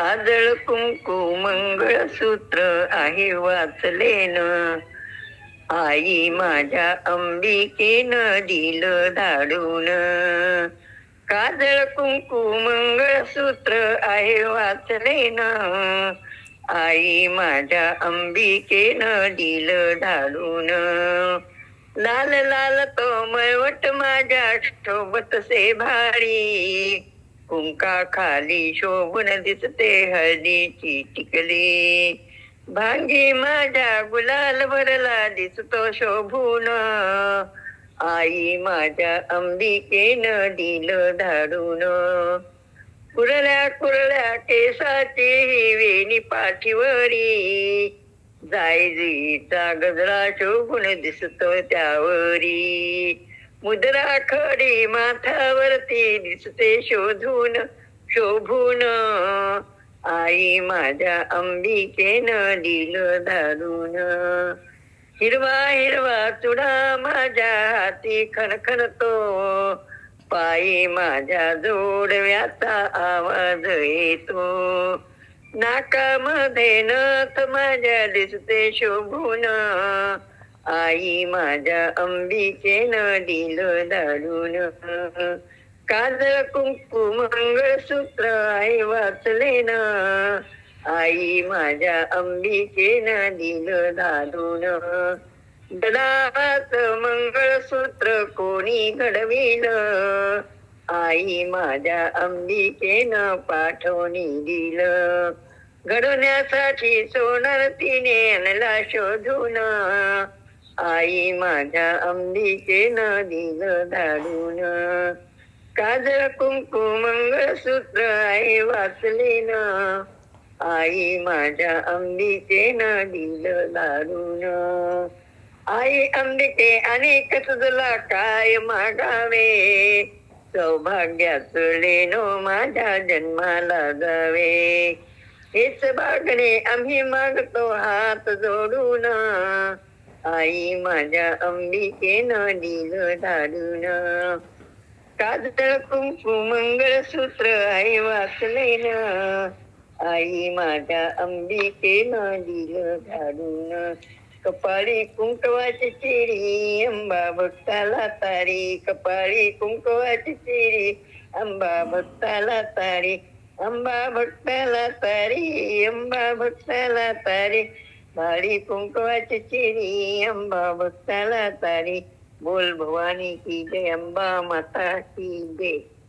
काजळ कुंकू मंगळसूत्र आहे वाचलेन. आई माझ्या अंबिकेनं दिलं धाडून. काजळ कुंकू मंगळसूत्र आहे वाचले आई माझ्या अंबिकेनं दिलं धाडून. लाल लाल तो मळवट माझ्या शोभत से भारी. कुंका खाली शोभून दिसते हळदीची टिकली. भांगी माझ्या गुलाल भरला दिसतो शोभून. आई माझ्या अंबिकेनं दिलं धाडून. कुरल्या कुरल्या केसाची ही वेणी पाठीवरी. जायजीचा गजरा शोभून दिसतो त्यावरी. मुद्रा खडी माथावरती दिसते शोधून शोभून. आई माझ्या अंबिकेनं दिलं धारून. हिरवा हिरवा चुडा माझ्या हाती खणखणतो. पायी माझ्या जोडव्याचा आवाज येतो. नाकामध्ये नथ माझ्या दिसते शोभून. आई माझ्या अंबिकेनं दिलं दाडून. काजळ कुंकू मंगळसूत्र आई वाचले ना. आई माझ्या अंबिकेनं दिलं दाडून. ददात मंगळसूत्र कोणी घडविलं? आई माझ्या अंबिकेनं पाठवणी दिलं. घडवण्यासाठी सोनार तिने आणला शोधून. आई माझ्या अंबिकेनं दिलं धाडून काजळ कुंकू मंगळसूत्र आई वाचले ना आई माझ्या अंबिकेनं दिलं धाडून आई अंबिके अनेक तुझला काय मागावे? सौभाग्याच लेनो माझ्या जन्माला जावे. हेच बागणे आम्ही मागतो हात जोडून. आई माझ्या अंबिकेनं दिलं धाडून काजळ कुंकू मंगळसूत्र आई वाचले ना आई माझ्या अंबिकेनं दिलं धाडून कपाळी कुंकवाची चिरी अंबा भक्ताला तारी. कपाळी कुंकवाची चिरी अंबा भक्ताला तारी. अंबा भक्ताला तारी अंबा भक्ताला तारी. भारी कुंकवाची चेरी अंबा भक्ताला तारी. बोल भवानी की जय अंबा माता की जय.